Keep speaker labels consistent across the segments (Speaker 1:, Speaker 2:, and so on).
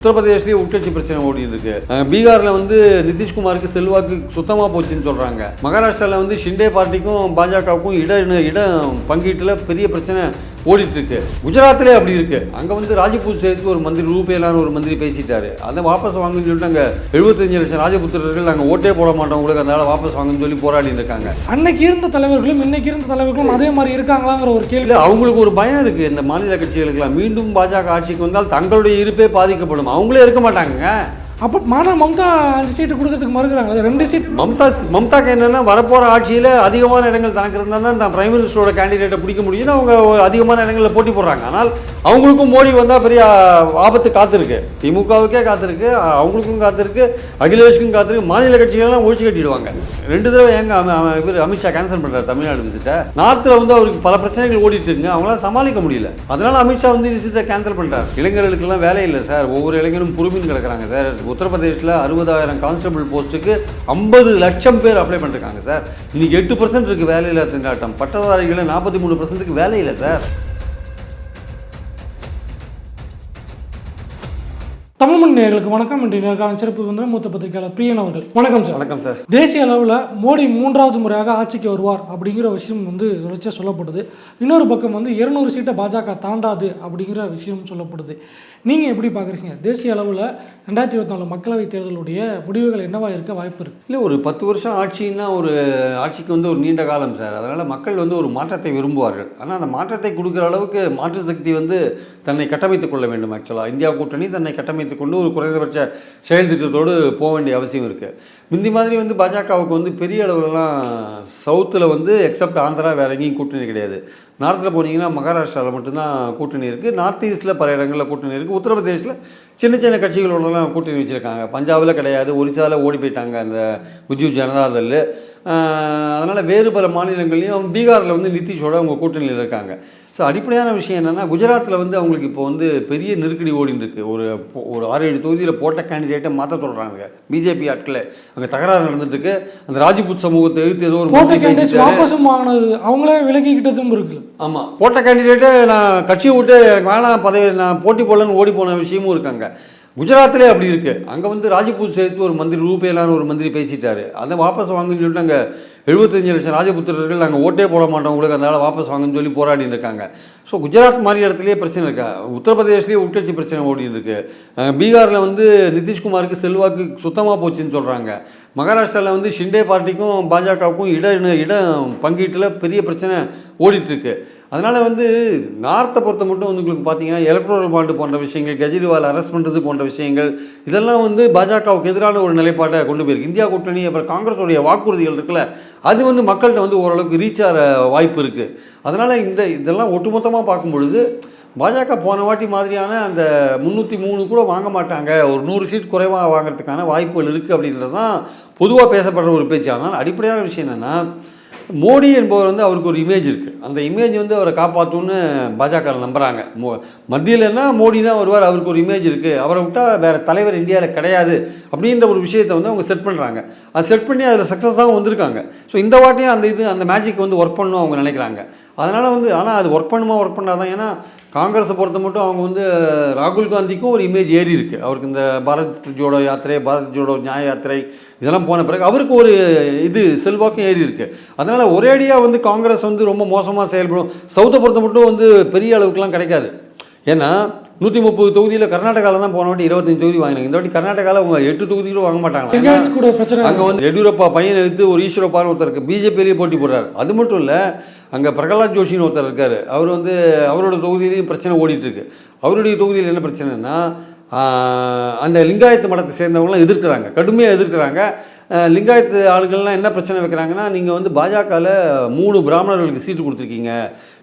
Speaker 1: உத்தரப்பிரதேஷ்லயே உட்கட்சி பிரச்சனை ஓடி இருக்கு பீகாரில் வந்து நிதிஷ்குமாருக்கு செல்வாக்கு சுத்தமாக போச்சுன்னு சொல்கிறாங்க மகாராஷ்டிராவில் வந்து ஷிண்டே பார்ட்டிக்கும் பாஜகவுக்கும் இட இட பங்கீட்டில் பெரிய பிரச்சனை ஓடிட்டு இருக்கு குஜராத்லயே அப்படி இருக்கு. அங்க வந்து ராஜபூத் சேர்த்து ஒரு மந்திரி ரூபேலான ஒரு மந்திரி பேசிட்டாரு. அதை வாபஸ் வாங்குன்னு சொல்லிட்டு அங்க எழுபத்தஞ்சு லட்சம் ராஜபுத்திரர்கள் நாங்க ஓட்டே போட மாட்டோம். உங்களுக்கு அதனால வாபஸ் வாங்குன்னு சொல்லி போராடி இருக்காங்க.
Speaker 2: அன்னைக்கு இருந்த தலைவர்களும் இன்னைக்கு இருந்த தலைவர்களும் அதே மாதிரி இருக்காங்களாங்கிற ஒரு கேள்வி.
Speaker 1: அவங்களுக்கு ஒரு பயம் இருக்கு. இந்த மாநில கட்சிகளுக்கெல்லாம். மீண்டும் பாஜக ஆட்சிக்கு வந்தால் தங்களுடைய இருப்பே பாதிக்கப்படும். அவங்களே இருக்க மாட்டாங்க
Speaker 2: அப்போ மானா மம்தா அஞ்சு சீட்டு கொடுக்கறதுக்கு மறுக்கிறாங்க ரெண்டு சீட்
Speaker 1: மம்தா மம்தாக்கு என்னென்னா வரப்போகிற ஆட்சியில் அதிகமான இடங்கள் தனக்கு இருந்தால் தான் பிரைம் மினிஸ்டரோட கேண்டிடேட்டை பிடிக்க முடியும்னு அவங்க அதிகமான இடங்களில் போட்டி போடுறாங்க. ஆனால் அவங்களுக்கும் மோடி வந்தால் பெரிய ஆபத்து காத்திருக்கு. திமுகவுக்கே காத்திருக்கு அவங்களுக்கும் காத்திருக்கு அகிலேஷுக்கும் காத்திருக்கு. மாநில கட்சிகளெல்லாம் ஒழிச்சு கட்டிடுவாங்க. ரெண்டு தடவை எங்க இவர் அமித்ஷா கேன்சல் பண்ணுறாரு தமிழ்நாடு விசிட்டை நார்த்தில் வந்து அவருக்கு பல பிரச்சனைகள் ஓடிட்டு இருக்குங்க அவங்களால சமாளிக்க முடியல. அதனால அமித்ஷா வந்து விசிட்டை கேன்சல் பண்ணுறாரு இளைஞர்களுக்கெல்லாம் வேலை இல்லை சார். ஒவ்வொரு இளைஞரும் பொறுமைன்னு கிடக்குறாங்க சார். உத்தரப்பிரதேசில் அறுபதாயிரம் கான்ஸ்டபிள் போஸ்ட்டுக்கு ஐம்பது லட்சம் பேர் அப்ளை பண்ணிருக்காங்க சார் இன்னைக்கு எட்டு பர்சன்ட் இருக்குது வேலையில்லா திண்டாட்டம். பட்டதாரிகளை நாற்பத்தி மூணு பர்சன்ட்டுக்கு வேலை இல்லை சார்
Speaker 2: தமிழ் மண் நேயர்களுக்கு வணக்கம். நேர்காணல் சிறப்பு வந்து மூத்த பத்திரிகையாளர் பிரியன் அவர்கள். வணக்கம் சார்.
Speaker 1: வணக்கம் சார்.
Speaker 2: தேசிய அளவில் மோடி மூன்றாவது முறையாக ஆட்சிக்கு வருவார் அப்படிங்கிற விஷயம் வந்து தொடர்ச்சியாக சொல்லப்படுது. இன்னொரு பக்கம் வந்து இருநூறு சீட்டை பாஜக தாண்டாது அப்படிங்கிற விஷயம் சொல்லப்படுது. நீங்கள் எப்படி பார்க்குறீங்க தேசிய அளவில் ரெண்டாயிரத்தி இருபத்தி நாலு மக்களவைத் தேர்தலுடைய முடிவுகள் என்னவா இருக்க வாய்ப்பு இருக்கு?
Speaker 1: இல்லை ஒரு பத்து வருஷம் ஆட்சின்னா ஒரு ஆட்சிக்கு வந்து ஒரு நீண்ட காலம் சார். அதனால் மக்கள் வந்து ஒரு மாற்றத்தை விரும்புவார்கள். ஆனால் அந்த மாற்றத்தை கொடுக்குற அளவுக்கு மாற்று சக்தி வந்து தன்னை கட்டமைத்துக் கொள்ள வேண்டும் ஆக்சுவலாக இந்தியா கூட்டணி தன்னை கட்டமைத்துக் கொண்டு ஒரு குறைந்தபட்ச செயல் திட்டத்தோடு போக வேண்டிய அவசியம் இருக்குது முந்தி மாதிரி வந்து பாஜகவுக்கு வந்து பெரிய அளவுலலாம் சவுத்தில் வந்து எக்ஸப்ட் ஆந்திரா வேற எங்கேயும் கூட்டணி கிடையாது. நார்த்தில் போனீங்கன்னா மகாராஷ்டிராவில் மட்டும்தான் கூட்டணி இருக்குது நார்த் ஈஸ்ட்டில் பல இடங்களில் கூட்டணி இருக்குது உத்தரப்பிரதேசில் சின்ன சின்ன கட்சிகளோடலாம் கூட்டணி வச்சுருக்காங்க. பஞ்சாபில் கிடையாது ஒரிசாவில் ஓடி போயிட்டாங்க அந்த பிஜு ஜனதாதள் அதனால் வேறு பல மாநிலங்கள்லேயும் பீகாரில் வந்து நிதிஷோட அவங்க கூட்டணியில் இருக்காங்க. ஸோ அடிப்படையான விஷயம் என்னென்னா குஜராத்தில் வந்து அவங்களுக்கு இப்போ வந்து பெரிய நெருக்கடி ஓடின்னு இருக்கு ஒரு ஒரு ஆறு ஏழு தொகுதியில் போட்ட கேண்டிடேட்டை மாற்ற சொல்கிறாங்க பிஜேபி ஆட்களை. அங்கே தகராறு நடந்துட்டு இருக்கு அந்த ராஜ்புத் சமூகத்தை எதிர்த்து ஏதோ ஒரு.
Speaker 2: வாபஸும் வாங்கினது. அவங்களே விலக்கிக்கிட்டதும் இருக்குது
Speaker 1: ஆமாம் போட்ட கேண்டிடேட்டை நான் கட்சியை விட்டு எனக்கு வேணாம் பதவி நான் போட்டி போடலன்னு ஓடி போன விஷயமும் இருக்காங்க. குஜராத்லேயே அப்படி இருக்கு. அங்கே வந்து ராஜபூத் சேர்த்து ஒரு மந்திரி ரூபேலான ஒரு மந்திரி பேசிட்டாரு. அதை வாபஸ் வாங்குன்னு சொல்லிட்டு அங்கே எழுபத்தஞ்சு லட்சம் ராஜபுத்திரர்கள் நாங்கள் ஓட்டே போட மாட்டோம் உங்களுக்கு அதனால் வாபஸ் வாங்கன்னு சொல்லி போராடின்னு இருக்காங்க ஸோ குஜராத் மாதிரி இடத்துலையே பிரச்சனை இருக்கா? உத்தரப்பிரதேஷ்லேயே உட்கட்சி பிரச்சனை ஓடிட்டு இருக்கு. பீகாரில் வந்து நிதிஷ்குமாருக்கு செல்வாக்கு சுத்தமாக போச்சுன்னு சொல்கிறாங்க மகாராஷ்டிராவில் வந்து ஷிண்டே பார்ட்டிக்கும் பாஜகவுக்கும் இட இட பங்கீட்டில் பெரிய பிரச்சனை ஓடிட்டுருக்கு அதனால் வந்து நார்த்தை பொறுத்த மட்டும் வந்து உங்களுக்கு பார்த்தீங்கன்னா எலக்ட்ரோரல் பாண்டு போன்ற விஷயங்கள் கெஜ்ரிவால் அரெஸ்ட் பண்ணுறது போன்ற விஷயங்கள் இதெல்லாம் வந்து பாஜகவுக்கு எதிரான ஒரு நிலைப்பாட்டை கொண்டு போயிருக்கு. இந்தியா கூட்டணி அப்புறம் காங்கிரஸோடைய வாக்குறுதிகள் இருக்குல்ல அது வந்து மக்கள்கிட்ட வந்து ஓரளவுக்கு ரீச் ஆகிற வாய்ப்பு இருக்குது அதனால் இந்த இதெல்லாம் ஒட்டுமொத்தமாக பார்க்கும் பொழுது பாஜக போன வாட்டி மாதிரியான அந்த முந்நூற்றி மூணு கூட வாங்க மாட்டாங்க. ஒரு நூறு சீட் குறைவாக வாங்குறதுக்கான வாய்ப்புகள் இருக்குது அப்படின்றது தான் பொதுவாக பேசப்படுற ஒரு பேச்சு. ஆனால் அடிப்படையான விஷயம் என்னென்னா மோடி என்பவர் வந்து அவருக்கு ஒரு இமேஜ் இருக்குது அந்த இமேஜ் வந்து அவரை காப்பாற்றும்னு பாஜக நம்புகிறாங்க மோ மத்தியிலன்னா மோடி தான் வருவார் அவருக்கு ஒரு இமேஜ் இருக்குது அவரை விட்டால் வேறு தலைவர் இந்தியாவில் கிடையாது அப்படின்ற ஒரு விஷயத்தை வந்து அவங்க செட் பண்ணுறாங்க அதை செட் பண்ணி அதில் சக்ஸஸாகவும் வந்திருக்காங்க. ஸோ இந்த வாட்டியும் அந்த இது அந்த மேஜிக் வந்து ஒர்க் பண்ணணும் அவங்க நினைக்கிறாங்க. அதனால் வந்து ஆனால் அது ஒர்க் பண்ணுமா ஒர்க் பண்ணாதான் ஏன்னா காங்கிரஸை பொறுத்த மட்டும் அவங்க வந்து ராகுல் காந்திக்கும் ஒரு இமேஜ் ஏறி இருக்கு. அவருக்கு இந்த பாரத் ஜோடோ யாத்திரை பாரத் ஜோடோ நியாய யாத்திரை இதெல்லாம் போன பிறகு அவருக்கு ஒரு இது செல்வாக்கும் ஏறி இருக்கு. அதனால் ஒரேடியாக வந்து காங்கிரஸ் வந்து ரொம்ப மோசமாக செயல்படும். சவுத்தை பொறுத்த மட்டும் வந்து பெரிய அளவுக்குலாம் கிடைக்காது. ஏன்னா நூற்றி முப்பது தொகுதியில் கர்நாடகாவில் தான் போன வாட்டி இருபத்தஞ்சு தொகுதி வாங்கினாங்க. இந்த வாட்டி கர்நாடகாவில் அவங்க எட்டு தொகுதிகளும் வாங்க
Speaker 2: பிரச்சனை
Speaker 1: அங்கே வந்து எடியூரப்பா பையன் எடுத்து ஒரு ஈஸ்வரப்பான்னு ஒருத்தர் இருக்கு. பிஜேபியிலேயே போட்டி போடுறாரு. அது மட்டும் இல்லை அங்கே பிரகலாத் ஜோஷின்னு ஒருத்தர் இருக்காரு. அவர் வந்து அவரோட தொகுதியிலையும் பிரச்சனை ஓடிட்டு இருக்கு. அவருடைய தொகுதியில் என்ன பிரச்சனைனா ஆஹ், அந்த லிங்காயத்து மடத்தை சேர்ந்தவங்களாம் எதிர்க்கிறாங்க. கடுமையாக எதிர்க்கிறாங்க. லிங்காயத்து ஆளுகள்லாம் என்ன பிரச்சனை வைக்கிறாங்கன்னா நீங்கள் வந்து பாஜகவில் மூணு பிராமணர்களுக்கு சீட்டு கொடுத்துருக்கீங்க.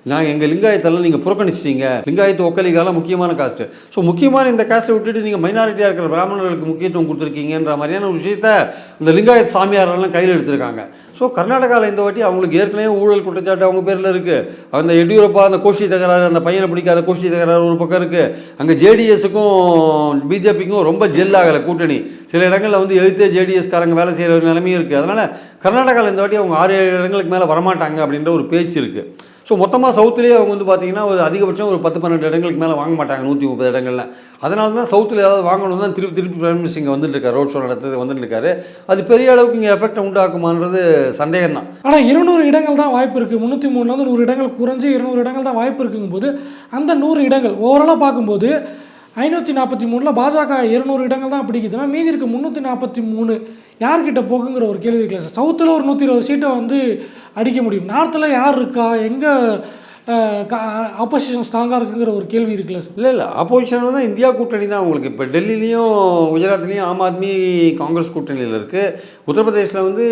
Speaker 1: நான் எங்கள் லிங்காயத்தெல்லாம் நீங்கள் புறக்கணிச்சிட்டீங்க. லிங்காயத்து ஒக்கலிகாலாம் முக்கியமான காஸ்ட்டு ஸோ முக்கியமான இந்த காஸ்ட்டை விட்டுட்டு நீங்கள் மைனாரிட்டியாக இருக்கிற பிராமணர்களுக்கு முக்கியத்துவம் கொடுத்துருக்கீங்கன்ற மாதிரியான ஒரு விஷயத்த இந்த லிங்காயத் சாமியாரெல்லாம் கையில் எடுத்திருக்காங்க. ஸோ கர்நாடகாவில் இந்த வாட்டி அவங்களுக்கு ஏற்கனவே ஊழல் குற்றச்சாட்டு அவங்க பேரில் இருக்குது அந்த எடியூரப்பா அந்த கோஷ்டி தகராறு அந்த பையனை பிடிக்காத கோஷ்டி தகராறு ஒரு பக்கம் இருக்குது அங்கே ஜேடிஎஸுக்கும் பிஜேபிக்கும் ரொம்ப ஜெல் ஆகலை கூட்டணி. சில இடங்களில் வந்து எழுத்தே ஜேடிஎஸ்காரங்க வேலை செய்கிற நிலைமையும் இருக்குது அதனால் கர்நாடகாவில் இந்த வாட்டி அவங்க ஆறு ஏழு இடங்களுக்கு மேலே வரமாட்டாங்க அப்படின்ற ஒரு பேச்சு இருக்குது ஸோ மொத்தமாக சவுத்துலேயே அவங்க வந்து பார்த்தீங்கன்னா ஒரு அதிகபட்சம் ஒரு பத்து பன்னெண்டு இடங்களுக்கு மேலே வாங்க மாட்டாங்க நூற்றி முப்பது இடங்களில். அதனால தான் சவுத்தில் ஏதாவது வாங்கணும் தான் திருப்பி திருப்பி பிரைம் மினிஸ்டர் இங்கே வந்துட்டு இருக்காரு. ரோட் ஷோ நடத்துறது வந்துட்டு இருக்காரு. அது பெரிய அளவுக்கு இங்கே எஃபெக்ட் உண்டாக்குமான்றது சந்தேகம் தான்
Speaker 2: ஆனால் இருநூறு இடங்கள் தான் வாய்ப்பு இருக்குது முந்நூற்றி மூணுலேருந்து நூறு இடங்கள் குறைஞ்சி இருநூறு இடங்கள் தான் வாய்ப்பு இருக்குங்கும்போது அந்த நூறு இடங்கள் ஓவராலாக பார்க்கும்போது ஐநூற்றி நாற்பத்தி மூணில் பாஜக இருநூறு இடங்கள் தான் பிடிக்குதுன்னா மீதி இருக்க முந்நூற்றி நாற்பத்தி மூணு யார்கிட்ட போகுங்கிற ஒரு கேள்வி இருக்கல சார் சவுத்தில் ஒரு நூற்றி இருபது சீட்டை வந்து அடிக்க முடியும். நார்த்தில் யார் இருக்கா? எங்கே ஆப்போசிஷன் ஸ்ட்ராங்காக இருக்குங்கிற ஒரு கேள்வி இருக்குல்ல சார்?
Speaker 1: இல்லை இல்லை ஆப்போசிஷன் தான் இந்தியா கூட்டணி தான் உங்களுக்கு. இப்போ டெல்லிலையும் குஜராத்லேயும் ஆம் ஆத்மி காங்கிரஸ் கூட்டணியில் இருக்குது உத்தரப்பிரதேசில் வந்து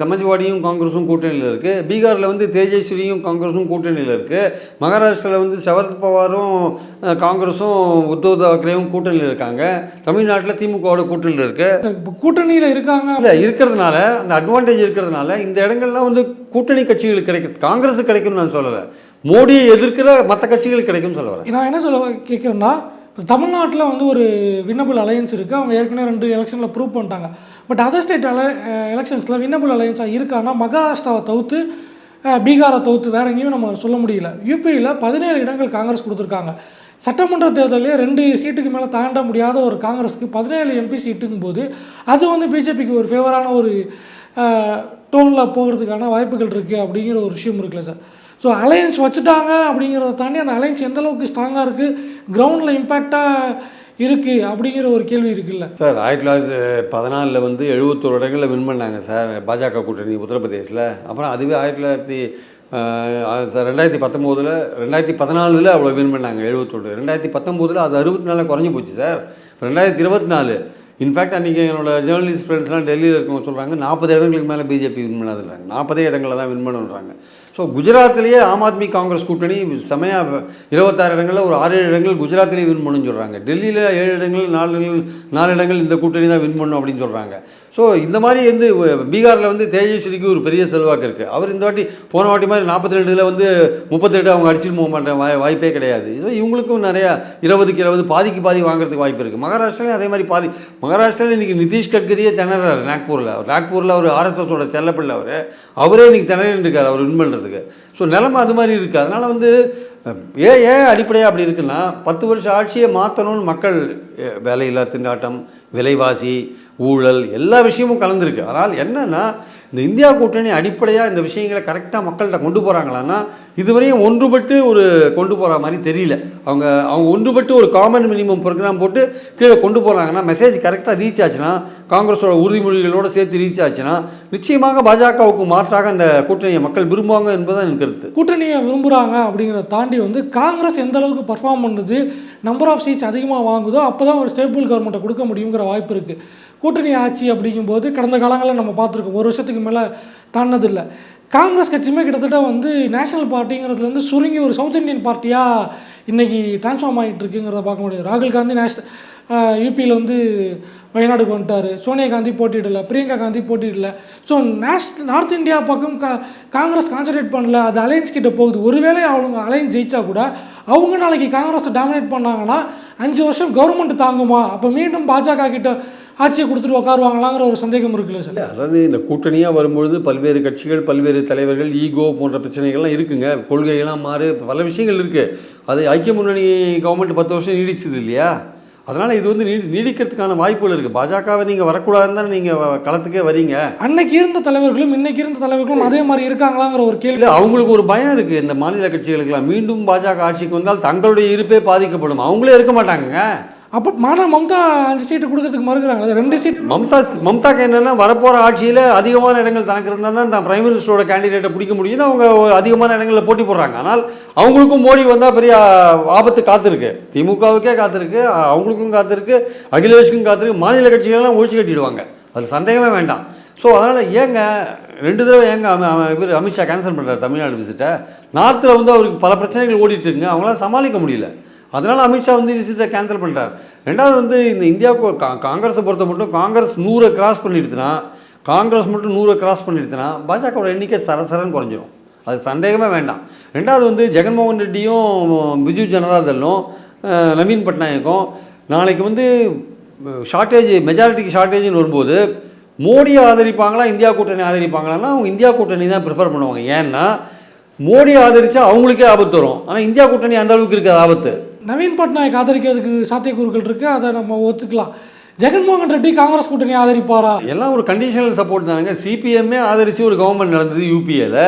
Speaker 1: சமாஜ்வாடியும் காங்கிரஸும் கூட்டணியில் இருக்குது பீகாரில் வந்து தேஜஸ்வரியும் காங்கிரஸும் கூட்டணியில் இருக்குது மகாராஷ்டிராவில் வந்து சரத் பவாரும் காங்கிரஸும் உத்தவ் தாக்கரேவும் கூட்டணியில் இருக்காங்க. தமிழ்நாட்டில் திமுகவோட கூட்டணியில் இருக்குது
Speaker 2: இப்போ கூட்டணியில் இருக்காங்க.
Speaker 1: இல்லை இருக்கிறதுனால அந்த அட்வான்டேஜ் இருக்கிறதுனால இந்த இடங்கள்லாம் வந்து கூட்டணி கட்சிகளுக்கு கிடைக்கும் காங்கிரஸ் கிடைக்கும்னு நான் சொல்லலை. மோடியை எதிர்க்கிற மற்ற கட்சிகளுக்கு கிடைக்கும்னு சொல்ல வரேன்.
Speaker 2: நான் என்ன சொல்ல கேட்குறேன்னா இப்போ தமிழ்நாட்டில் வந்து ஒரு வின்னபிள் அலையன்ஸ் இருக்குது அவங்க ஏற்கனவே ரெண்டு எலெக்ஷனில் ப்ரூவ் பண்ணிட்டாங்க. பட் அதர் ஸ்டேட் அலை எலெக்ஷன்ஸில் வின்னபிள் அலையன்ஸாக இருக்கான்னா மகாராஷ்டிராவை தவிர்த்து பீகாரை தவிர்த்து வேற எங்கேயும் நம்ம சொல்ல முடியல. யூபியில் பதினேழு இடங்கள் காங்கிரஸ் கொடுத்துருக்காங்க. சட்டமன்ற தேர்தலே ரெண்டு சீட்டுக்கு மேலே தாண்ட முடியாத ஒரு காங்கிரஸுக்கு பதினேழு எம்பி சீட்டுங்கும் போது அது வந்து பிஜேபிக்கு ஒரு ஃபேவரான ஒரு டோனில் போகிறதுக்கான வாய்ப்புகள் இருக்குது அப்படிங்கிற ஒரு விஷயம் இருக்குல்ல சார். ஸோ அலையன்ஸ் வச்சுட்டாங்க அப்படிங்கிறத தாண்டி அந்த அலையன்ஸ் எந்த அளவுக்கு ஸ்ட்ராங்காக இருக்குது கிரவுண்டில் இம்பேக்டாக இருக்குது அப்படிங்கிற ஒரு கேள்வி இருக்குல்ல.
Speaker 1: சார் ஆயிரத்தி தொள்ளாயிரத்தி பதினாலில் வந்து எழுபத்தோரு இடங்களில் வின் பண்ணாங்க சார் பாஜக கூட்டணி உத்தரப்பிரதேசில் அப்புறம் அதுவே ஆயிரத்தி தொள்ளாயிரத்தி சார் ரெண்டாயிரத்தி பத்தொம்போதில் ரெண்டாயிரத்தி பதினாலில் அவ்வளோ வின் பண்ணாங்க எழுபத்தொன்று ரெண்டாயிரத்தி பத்தொம்போதில் அது அறுபத்தி நாலில் குறைஞ்சி போச்சு சார். ரெண்டாயிரத்தி இருபத்தி நாலு இன்ஃபேக்ட் அன்றைக்கி என்னோடய ஜேர்னலிஸ்ட் ஃப்ரெண்ட்ஸ்லாம் டெல்லியில் இருக்கவங்க சொல்கிறாங்க நாற்பது இடங்களுக்கு மேலே பிஜேபி வின் பண்ணாதுன்றாங்க நாற்பதே இடங்களில் தான் வின் பண்ணுன்றாங்க. ஸோ குஜராத்லேயே ஆம் ஆத்மி காங்கிரஸ் கூட்டணி செமையாக இருபத்தாறு இடங்களில் ஒரு ஆறு ஏழு இடங்கள் குஜராத்லேயே வின் பண்ணு சொல்கிறாங்க டெல்லியில் ஏழு இடங்கள் நாலு இடங்கள் நாலு இடங்கள் இந்த கூட்டணி தான் வின் பண்ணும் அப்படின்னு சொல்கிறாங்க ஸோ இந்த மாதிரி வந்து பீகாரில் வந்து தேஜஸ்வரிக்கு ஒரு பெரிய செல்வாக்கு இருக்குது அவர் இந்த வாட்டி போன வாட்டி மாதிரி நாற்பத்தி ரெண்டில் வந்து முப்பத்தெட்டு அவங்க அடிச்சுட்டு போக மாட்டேன் வாய் வாய்ப்பே கிடையாது. ஸோ இவங்களுக்கும் நிறையா இருபதுக்கு இருபது பாதிக்கு பாதி வாங்குறதுக்கு வாய்ப்பு இருக்குது மகாராஷ்டிராலையும் அதே மாதிரி பாதி மகாராஷ்டிராவில் இன்றைக்கி நிதிஷ் கட்கரியே திணறாரு நாக்பூரில். நாக்பூரில் அவர் ஆர்எஸ்எஸோட செல்லப்பிள்ளை அவர். அவரே இன்றைக்கி திணறின்னு இருக்கார் அவர் வின் பண்ணுறது பண்ணுறதுக்கு ஸோ நிலைமை அது மாதிரி இருக்குது அதனால் வந்து ஏன் ஏன் அடிப்படையாக அப்படி இருக்குன்னா பத்து வருஷம் ஆட்சியை மாற்றணும்னு மக்கள் வேலையில்லா திண்டாட்டம் விலைவாசி ஊழல் எல்லா விஷயமும் கலந்துருக்கு. ஆனால் என்னென்னா இந்த இந்தியா கூட்டணி அடிப்படையாக இந்த விஷயங்களை கரெக்டாக மக்கள்கிட்ட கொண்டு போகிறாங்களான்னா இதுவரையும் ஒன்றுபட்டு ஒரு கொண்டு போகிற மாதிரி தெரியல. அவங்க அவங்க ஒன்றுபட்டு ஒரு காமன் மினிமம் ப்ரோக்ராம் போட்டு கீழே கொண்டு போகிறாங்கன்னா மெசேஜ் கரெக்டாக ரீச் ஆச்சுன்னா காங்கிரஸோட உறுதிமொழிகளோடு சேர்த்து ரீச் ஆச்சுன்னா நிச்சயமாக பாஜகவுக்கு மாற்றாக அந்த கூட்டணியை மக்கள் விரும்புவாங்க என்பதுதான் என் கருத்து.
Speaker 2: கூட்டணியை விரும்புகிறாங்க அப்படிங்கிறத தாண்டி வந்து காங்கிரஸ் எந்த அளவுக்கு பர்ஃபார்ம் பண்ணுது நம்பர் ஆஃப் சீட்ஸ் அதிகமாக வாங்குதோ அப்போ தான் ஒரு ஸ்டேபிள் கவர்மெண்ட்டை கொடுக்க முடியுங்கிற வாய்ப்பு இருக்குது கூட்டணி ஆட்சி அப்படிங்கும்போது கடந்த காலங்களில் நம்ம பார்த்துருக்கோம். ஒரு வருஷத்துக்கு மேலே தாண்டதில்லை காங்கிரஸ் கட்சியுமே கிட்டத்தட்ட வந்து நேஷனல் பார்ட்டிங்கிறதுலேருந்து சுருங்கி ஒரு சவுத் இந்தியன் பார்ட்டியாக இன்றைக்கி டிரான்ஸ்ஃபார்ம் ஆகிட்டு இருக்குங்கிறத பார்க்க முடியும் ராகுல் காந்தி நேஷ் யூபியில் வந்து வயநாடுக்கு வந்துட்டார். சோனியா காந்தி போட்டிடல பிரியங்கா காந்தி போட்டிடல ஸோ நேஷ் நார்த் இந்தியா பக்கம் கா காங்கிரஸ் கான்சன்ட்ரேட் பண்ணல அது அலையன்ஸ் கிட்ட போகுது. ஒருவேளை அவங்க அலையன்ஸ் ஜெயிச்சா கூட அவங்க நாளைக்கு காங்கிரஸை டாமினேட் பண்ணாங்கன்னா அஞ்சு வருஷம் கவர்மெண்ட் தாங்குமா? அப்போ மீண்டும் பாஜக கிட்ட ஆட்சியை கொடுத்துட்டு உட்காருவாங்களாங்கிற ஒரு சந்தேகம் இருக்குல்ல சார்.
Speaker 1: அதாவது இந்த கூட்டணியாக வரும்பொழுது பல்வேறு கட்சிகள் பல்வேறு தலைவர்கள் ஈகோ போன்ற பிரச்சனைகள்லாம் இருக்குங்க. கொள்கைகள்லாம் மாறு பல விஷயங்கள் இருக்குது அது ஐக்கிய முன்னணி கவர்மெண்ட் பத்து வருஷம் நீடிச்சது இல்லையா? அதனால் இது வந்து நீடி நீடிக்கிறதுக்கான வாய்ப்புகள் இருக்குது பாஜகவை நீங்கள் வரக்கூடாதுன்னு தானே நீங்கள் களத்துக்கே வரீங்க.
Speaker 2: அன்னைக்கு இருந்த தலைவர்களும் இன்னைக்கு இருந்த தலைவர்களும் அதே மாதிரி இருக்காங்களாங்கிற ஒரு கேள்வி.
Speaker 1: அவங்களுக்கு ஒரு பயம் இருக்குது இந்த மாநில கட்சிகளுக்கெல்லாம். மீண்டும் பாஜக ஆட்சிக்கு வந்தால் தங்களுடைய இருப்பே பாதிக்கப்படும். அவங்களே இருக்க மாட்டாங்கங்க.
Speaker 2: அப்போ மானா மம்தா அஞ்சு சீட்டு கொடுக்கறதுக்கு மறுக்கிறாங்க ரெண்டு சீட்
Speaker 1: மம்தா மம்தாக்கு என்னென்னா வரப்போகிற ஆட்சியில் அதிகமான இடங்கள் தனக்கு இருந்தால் தான் தான் பிரைம் மினிஸ்டரோட கேண்டிடேட்டை பிடிக்க முடியும்னு அவங்க அதிகமான இடங்களில் போட்டி போடுறாங்க. ஆனால் அவங்களுக்கும் மோடி வந்தால் பெரிய ஆபத்து காத்திருக்கு. திமுகவுக்கே காத்திருக்கு அவங்களுக்கும் காத்திருக்கு அகிலேஷுக்கும் காத்திருக்கு மாநில கட்சிகள்லாம் ஒழிச்சு கட்டிடுவாங்க. அது சந்தேகமே வேண்டாம். ஸோ அதனால் ஏங்க ரெண்டு தடவை ஏங்க இவர் அமித்ஷா கேன்சல் பண்ணுறாரு தமிழ்நாடு விசிட்டை நார்த்தில் வந்து அவருக்கு பல பிரச்சனைகள் ஓடிட்டுருங்க இருக்குங்க. அவங்களால சமாளிக்க முடியல. அதனால் அமித்ஷா வந்து விசிட்டை கேன்சல் பண்ணிட்டார். ரெண்டாவது வந்து இந்த இந்தியாவுக்கு கா காங்கிரஸை பொறுத்த மட்டும் காங்கிரஸ் நூறை கிராஸ் பண்ணிடுச்சுன்னா காங்கிரஸ் மட்டும் நூறை கிராஸ் பண்ணிடுச்சுன்னா பாஜகவோட எண்ணிக்கை சரசரன்னு குறைஞ்சிரும். அது சந்தேகமே வேண்டாம். ரெண்டாவது வந்து ஜெகன்மோகன் ரெட்டியும் பிஜு ஜனதாதளும் நவீன் பட்நாயக்கும் நாளைக்கு வந்து ஷார்ட்டேஜ் மெஜாரிட்டிக்கு ஷார்ட்டேஜ்னு வரும்போது மோடியை ஆதரிப்பாங்களா இந்தியா கூட்டணி ஆதரிப்பாங்களான்னா அவங்க இந்தியா கூட்டணி தான் ப்ரிஃபர் பண்ணுவாங்க. ஏன்னா மோடி ஆதரித்தா அவங்களுக்கே ஆபத்து வரும். ஆனால் இந்தியா கூட்டணி அந்த அளவுக்கு இருக்காது ஆபத்து.
Speaker 2: நவீன் பட்நாயக் ஆதரிக்கிறதுக்கு சாத்தியக்கூறுகள் இருக்குது அதை நம்ம ஒத்துக்கலாம். ஜெகன்மோகன் ரெட்டி காங்கிரஸ் கூட்டணி ஆதரிப்பாரா?
Speaker 1: எல்லாம் ஒரு கண்டிஷனல் சப்போர்ட் தானுங்க. சிபிஎம்மே ஆதரித்து ஒரு கவர்மெண்ட் நடந்தது யூபிஏல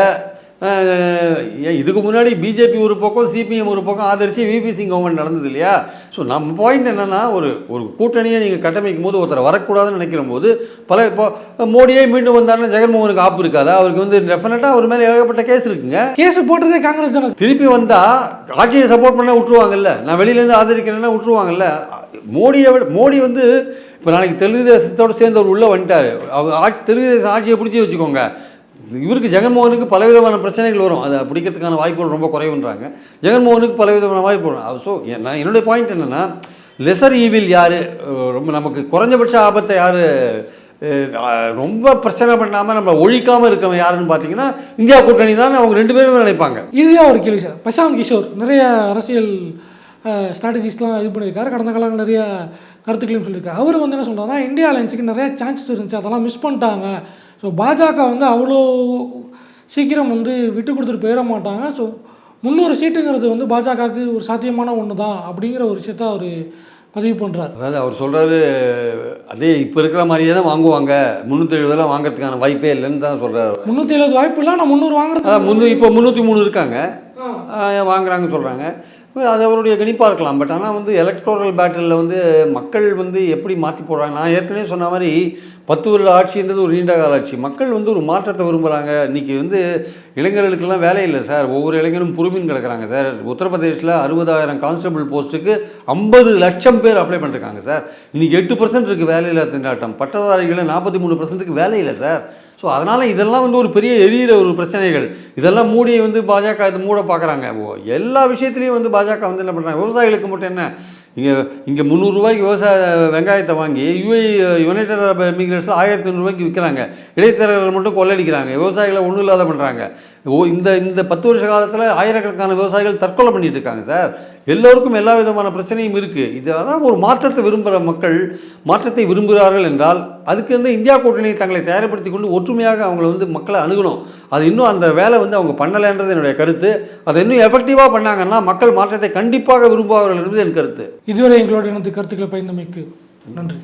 Speaker 1: இதுக்கு முன்னாடி பிஜேபி ஒரு பக்கம் சிபிஎம் ஒரு பக்கம் ஆதரித்து விபி சிங் கவர்மெண்ட் நடந்தது இல்லையா? ஸோ நம்ம பாயிண்ட் என்னென்னா ஒரு ஒரு கூட்டணியை நீங்கள் கட்டமைக்கும் போது ஒருத்தர் வரக்கூடாதுன்னு நினைக்கிற போது பல இப்போ மோடியே மீண்டும் வந்தாருன்னா ஜெகன்மோகனுக்கு ஆப்பு இருக்காதா? அவருக்கு வந்து டெஃபினட்டாக அவர் மேலே ஏகப்பட்ட கேஸ் இருக்குங்க.
Speaker 2: கேஸ் போட்டதே காங்கிரஸ் தானே?
Speaker 1: திருப்பி வந்தா ஆட்சியை சப்போர்ட் பண்ண விட்டுருவாங்கல்ல? நான் வெளியிலேருந்து ஆதரிக்கிறேன்னா விட்டுருவாங்கல்ல? மோடியை விட மோடி வந்து இப்போ நாளைக்கு தெலுங்கு தேசத்தோட சேர்ந்து அவர் உள்ளே வந்துட்டார். அவர் ஆட்சி தெலுங்கு தேசம் ஆட்சியை பிடிச்சி வச்சுக்கோங்க. இவருக்கு ஜெகன்மோகனுக்கு பலவிதமான பிரச்சனைகள் வரும். அதை பிடிக்கிறதுக்கான வாய்ப்புகள் ரொம்ப குறைவுன்றாங்க. ஜெகன்மோகனுக்கு பலவிதமான வாய்ப்பு வரும். ஸோ நான் என்னுடைய பாயிண்ட் என்னென்னா லெசர் ஈவில் யார்? ரொம்ப நமக்கு குறைஞ்சபட்ச ஆபத்தை யார்? ரொம்ப பிரச்சனை பண்ணாமல் நம்ம ஒழிக்காமல் இருக்கவன் யாருன்னு பார்த்தீங்கன்னா இந்தியா கூட்டணி தான் அவங்க ரெண்டு பேருமே நினைப்பாங்க.
Speaker 2: இதுதான் ஒரு கேள்வி சார். பிரசாந்த் கிஷோர் நிறைய அரசியல் ஸ்ட்ராட்டஜிஸ்லாம் இது பண்ணியிருக்காரு. கடந்த காலம் நிறைய கருத்துக்களையும் சொல்லியிருக்காரு. அவர் வந்து என்ன சொல்கிறாருன்னா இந்தியா அலைன்ஸுக்கு நிறைய சான்சஸ் இருந்துச்சு. அதெல்லாம் மிஸ் பண்ணிட்டாங்க. ஸோ பாஜக வந்து அவ்வளோ சீக்கிரம் வந்து விட்டு கொடுத்துட்டு போயிட மாட்டாங்க. ஸோ முந்நூறு சீட்டுங்கிறது வந்து பாஜகவுக்கு ஒரு சாத்தியமான ஒன்று தான் அப்படிங்கிற ஒரு விஷயத்த அவர் பதிவு பண்ணுறாரு
Speaker 1: அதாவது அவர் சொல்கிறாரு அதே இப்போ இருக்கிற மாதிரியே தான் வாங்குவாங்க. முந்நூற்றி எழுபதெல்லாம் வாங்குறதுக்கான வாய்ப்பே இல்லைன்னு தான் சொல்கிறாரு
Speaker 2: முந்நூற்றி எழுபது வாய்ப்பு இல்லை நான் முந்நூறு வாங்குறது
Speaker 1: அதான் முந்நூ இப்போ முந்நூற்றி மூணு இருக்காங்க. வாங்குறாங்கன்னு சொல்கிறாங்க அது அவருடைய கணிப்பாக இருக்கலாம். பட் ஆனால் வந்து எலக்ட்ரோரல் பேட்டலில் வந்து மக்கள் வந்து எப்படி மாற்றி போடுறாங்க? நான் ஏற்கனவே சொன்ன மாதிரி பத்து வருட ஆட்சின்றது ஒரு நீண்ட கால ஆட்சி. மக்கள் வந்து ஒரு மாற்றத்தை விரும்புகிறாங்க இன்றைக்கி வந்து இளைஞர்களுக்கெல்லாம் வேலை இல்லை சார் ஒவ்வொரு இளைஞரும் புருமின் கிடக்குறாங்க சார் உத்தரப்பிரதேசில் அறுபதாயிரம் கான்ஸ்டபிள் போஸ்ட்டுக்கு ஐம்பது லட்சம் பேர் அப்ளை பண்ணிருக்காங்க சார் இன்றைக்கி எட்டு பர்சன்ட் இருக்குது வேலையில்லா திண்டாட்டம். பட்டதாரிகள் நாற்பத்தி மூணு பர்சன்ட்டுக்கு வேலை இல்லை சார் ஸோ அதனால் இதெல்லாம் வந்து ஒரு பெரிய எரியிற ஒரு பிரச்சனைகள். இதெல்லாம் மூடி வந்து பாஜக இது மூட பார்க்குறாங்க. எல்லா விஷயத்துலையும் வந்து பாஜக வந்து என்ன பண்ணுறாங்க விவசாயிகளுக்கு மட்டும் என்ன? இங்கே இங்கே முந்நூறுரூவாய்க்கு விவசாய வெங்காயத்தை வாங்கி யூஏ யுனைடெட் அரப் எமிகிரேட்ஸில் ஆயிரத்தி ஐநூறுரூவாய்க்கு விற்கிறாங்க. இடைத்தரகர்கள் மட்டும் கொள்ளடிக்கிறாங்க. விவசாயிகளை ஒன்றும் இல்லாத பண்ணுறாங்க ஓ இந்த இந்த பத்து வருஷ காலத்தில் ஆயிரக்கணக்கான விவசாயிகள் தற்கொலை பண்ணிட்டு இருக்காங்க சார். எல்லோருக்கும் எல்லா விதமான பிரச்சனையும் இருக்குது இது அதான் ஒரு மாற்றத்தை விரும்புகிற மக்கள் மாற்றத்தை விரும்புகிறார்கள் என்றால் அதுக்கு வந்து இந்தியா கூட்டணி தங்களை தயார்படுத்தி கொண்டு ஒற்றுமையாக அவங்கள வந்து மக்களை அணுகணும். அது இன்னும் அந்த வேலை வந்து அவங்க பண்ணலைன்றது என்னுடைய கருத்து. அதை இன்னும் எஃபெக்டிவாக பண்ணாங்கன்னா மக்கள் மாற்றத்தை கண்டிப்பாக விரும்புவார்கள் என்பது என் கருத்து.
Speaker 2: இதுவரை எங்களோட எனது கருத்துக்களை பயந்தமைக்கு நன்றி.